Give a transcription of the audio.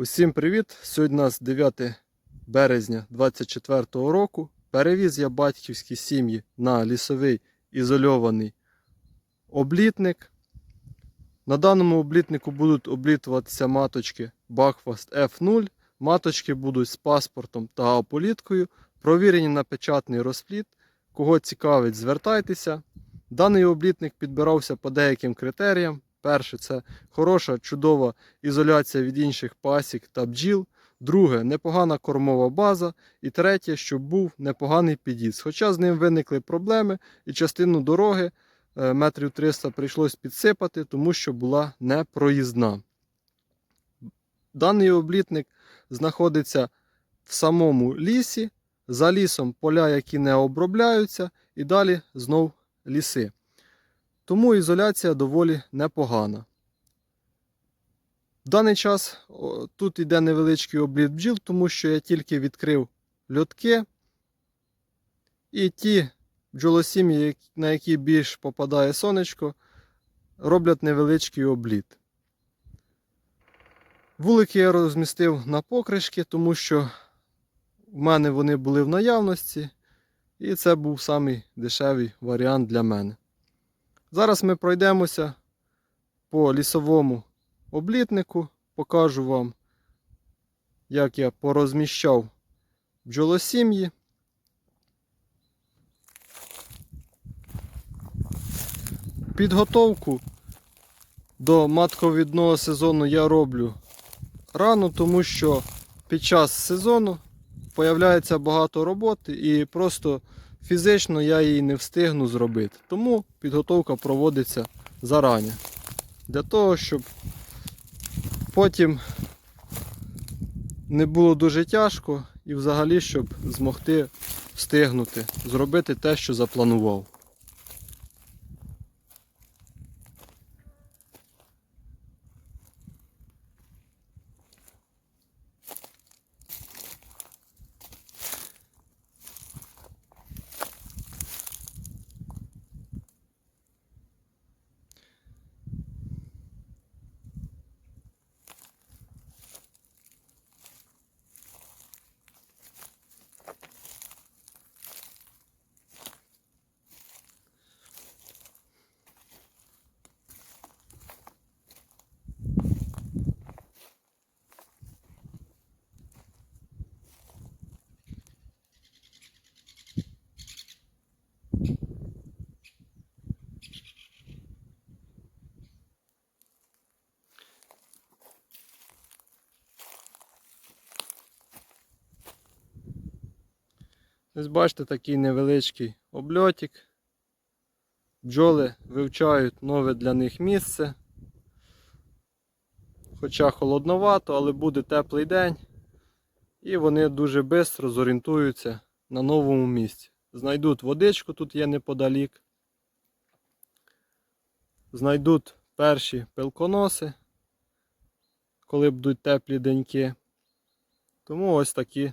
Усім привіт! Сьогодні у нас 9 березня 2024 року. Перевіз я батьківські сім'ї на лісовий ізольований облітник. На даному облітнику будуть облітуватися маточки Бахфаст F0. Маточки будуть з паспортом та ополіткою, провірені на печатний розпліт. Кого цікавить, звертайтеся. Даний облітник підбирався по деяким критеріям. Перше, це хороша, чудова ізоляція від інших пасік та бджіл. Друге, непогана кормова база. І третє, щоб був непоганий під'їзд. Хоча з ним виникли проблеми, і частину дороги метрів 300 прийшлось підсипати, тому що була непроїзна. Даний облітник знаходиться в самому лісі. За лісом поля, які не обробляються, і далі знов ліси. Тому ізоляція доволі непогана. В даний час тут йде невеличкий обліт бджіл, тому що я тільки відкрив льотки. І ті бджолосім'ї, на які більш попадає сонечко, роблять невеличкий обліт. Вулики я розмістив на покришки, тому що в мене вони були в наявності, і це був самий дешевий варіант для мене. Зараз ми пройдемося по лісовому облітнику, покажу вам, як я порозміщав бджолосім'ї. Підготовку до матковідного сезону я роблю рано, тому що під час сезону появляється багато роботи і просто фізично я її не встигну зробити. Тому підготовка проводиться зарані. Для того, щоб потім не було дуже тяжко і взагалі, щоб змогти встигнути зробити те, що запланував. Ось бачите такий невеличкий обльотик. Бджоли вивчають нове для них місце. Хоча холодновато, але буде теплий день. І вони дуже швидко зорієнтуються на новому місці. Знайдуть водичку, тут є неподалік. Знайдуть перші пилконоси, коли будуть теплі деньки. Тому ось такі